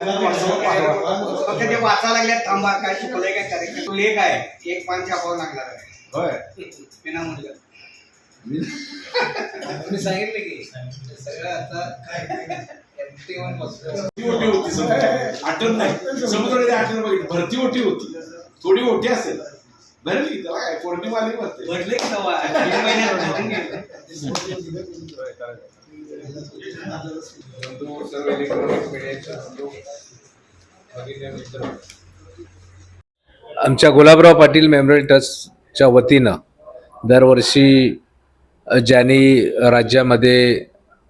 फक्त ते वाचा लागल्यात थांबा काय चुकलंय काय करेक्ट तो लेख आहे एक पान छापावं लागणार आहे. होय. विना मूल्य तुम्ही सांगितले की सगळं आता काय ओटी होती. आठवण नाही. समुद्रामध्ये आठवण बघितली. भरती ओटी होती. थोडी ओटी असेल. भरली त्याला काय की तेव्हा तीन महिन्यात भरून गेलं. हिंदू सर्व इलेक्ट्रॉनिक मीडियाचे सहयोग भगिनी मित्र आमच्या गुलाबराव पाटील मेमोरियल ट्रस्टच्या वतीनं दरवर्षी अ, ज्यांनी राज्यामध्ये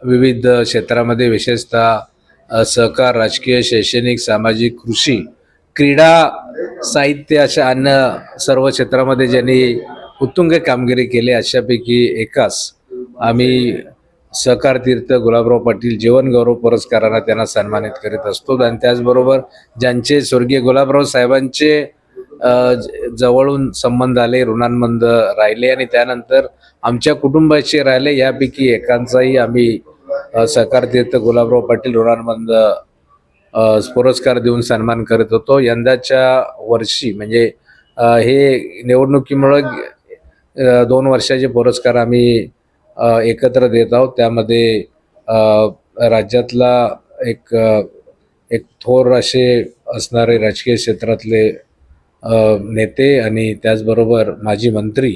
विविध क्षेत्रामध्ये विशेषतः अ, सहकार राजकीय शैक्षणिक सामाजिक कृषी क्रीडा साहित्य अशा अन्य सर्व क्षेत्रामध्ये ज्यांनी उत्तुंग कामगिरी केली अशापैकी एकास आम्ही सहकार तीर्थ गुलाबराव पाटील जीवनगौरव पुरस्कारानं त्यांना सन्मानित करीत असतो. आणि त्याचबरोबर ज्यांचे स्वर्गीय गुलाबराव साहेबांचे जवळून संबंध आले ऋणांबंध राहिले आणि त्यानंतर आमच्या कुटुंबाशी राहिले यापैकी एकांचाही आम्ही सहकार तीर्थ गुलाबराव पाटील ऋणांबंध पुरस्कार देऊन सन्मान करत होतो. यंदाच्या वर्षी म्हणजे हे निवडणुकीमुळं दोन वर्षाचे पुरस्कार आम्ही एकत्र देत आहोत. त्यामध्ये राज्यातला एक एक थोर असे असणारे राजकीय क्षेत्रातले नेते आणि त्याचबरोबर माजी मंत्री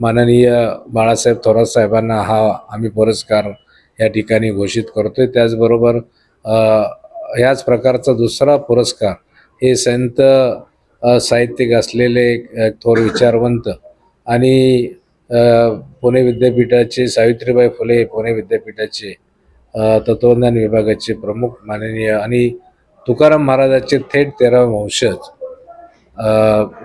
माननीय बाळासाहेब थोरात साहेबांना हा आम्ही पुरस्कार या ठिकाणी घोषित करतोय. त्याचबरोबर ह्याच प्रकारचा दुसरा पुरस्कार हे संत साहित्यिक असलेले थोर विचारवंत आणि पुणे विद्यापीठाचे सावित्रीबाई फुले पुणे विद्यापीठाचे तत्वज्ञान विभागाचे प्रमुख माननीय आणि तुकाराम महाराजांचे थेट तेरावे वंशज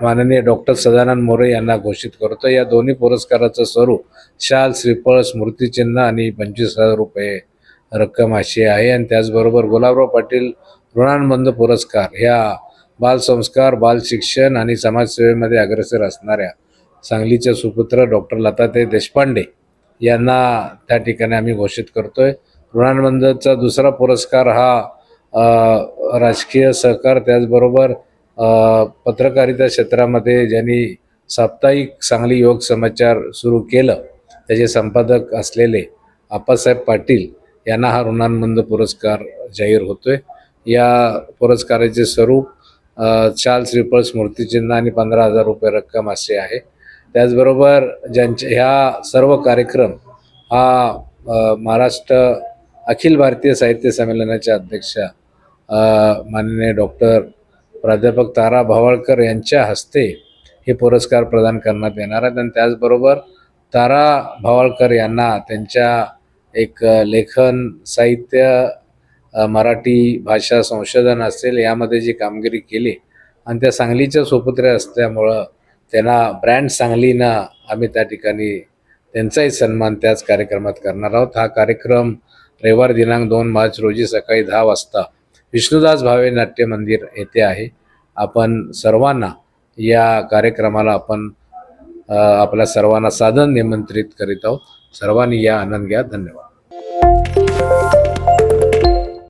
माननीय डॉक्टर सदानंद मोरे यांना घोषित करतो. या दोन्ही पुरस्काराचं स्वरूप शाल श्रीफळ स्मृतिचिन्ह आणि पंचवीस हजार रुपये रक्कम अशी आहे. आणि त्याचबरोबर गुलाबराव पाटील ऋणानुबंध पुरस्कार ह्या बालसंस्कार बालशिक्षण आणि समाजसेवेमध्ये अग्रेसर असणाऱ्या सांगलीचे सुपुत्र डॉक्टर लताते देशपांडे यांना त्या ठिकाणी आम्ही घोषित करतोय. ऋणानुबंधचा दुसरा पुरस्कार हा राजकीय सहकार त्याचबरोबर पत्रकारिता क्षेत्रामध्ये ज्यांनी साप्ताहिक सांगली योग समाचार सुरू केलं त्याचे संपादक असलेले आप्पासाहेब पाटील यांना हा ऋणानुबंध पुरस्कार जाहीर होतोय. या पुरस्काराचे स्वरूप चार्ल्स चाल स्मृतिचिन्ह आणि पंधरा हजार रुपये रक्कम असे आहे. त्याचबरोबर ज्यांचे ह्या सर्व कार्यक्रम हा महाराष्ट्र अखिल भारतीय साहित्य संमेलनाच्या अध्यक्ष माननीय डॉक्टर प्राध्यापक तारा भावळकर यांच्या हस्ते हे पुरस्कार प्रदान करण्यात येणार आहेत. आणि त्याचबरोबर तारा भावळकर यांना त्यांच्या एक लेखन साहित्य मराठी भाषा संशोधन असेल यामध्ये जी कामगिरी केली आणि त्या सांगलीच्या सुपुत्र्या असल्यामुळं त्यांना ब्रँड सांगलीनं आम्ही त्या ठिकाणी त्यांचाही सन्मान त्याच कार्यक्रमात करणार आहोत. हा कार्यक्रम रविवार दिनांक दोन मार्च रोजी सकाळी दहा वाजता विष्णुदास भावे नाट्य मंदिर येथे आहे. आपण सर्वांना या कार्यक्रमाला आपण आपल्या सर्वांना साधन निमंत्रित करीत आहोत. सर्वांनी या आनंद घ्या. धन्यवाद.